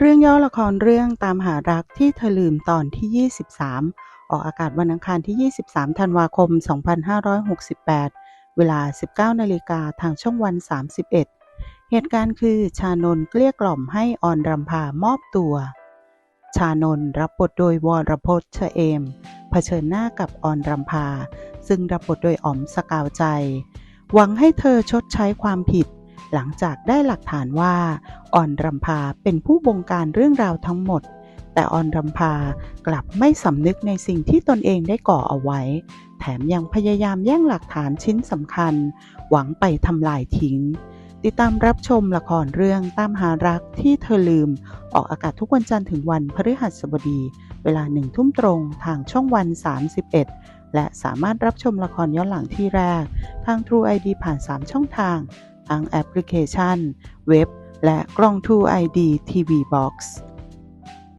เรื่องย่อละครเรื่องตามหารักที่เธอลืมตอนที่ 23 ออกอากาศวันอังคารที่ 23 ธันวาคม 2568 เวลา 19 นาฬิกาทางช่องวัน 31 เหตุการณ์คือชานนเกลี้ยกล่อมให้ออนรำพามอบตัว ชานนรับบทโดยวรพจน์เชเอม เผชิญหน้ากับออนรำพา ซึ่งรับบทโดยอ๋อมสกาวใจ หวังให้เธอชดใช้ความผิด หลังจากได้หลักฐานว่าออนรำพาเป็นผู้บงการเรื่องราวทั้งหมด แต่ออนรำพากลับไม่สำนึกในสิ่งที่ตนเองได้ก่อเอาไว้ แถมยังพยายามแย่งหลักฐานชิ้นสำคัญ หวังไปทำลายทิ้ง ติดตามรับชมละครเรื่องตามหารักที่เธอลืม ออกอากาศทุกวันจันทร์ถึงวันพฤหัสบดี เวลาหนึ่งทุ่มตรงทางช่องวัน 31และสามารถรับชมละครย้อนหลังที่แรก ทาง True ID ผ่าน 3 ช่องทาง ทั้งแอปพลิเคชัน เว็บ และกล้อง True ID TV Box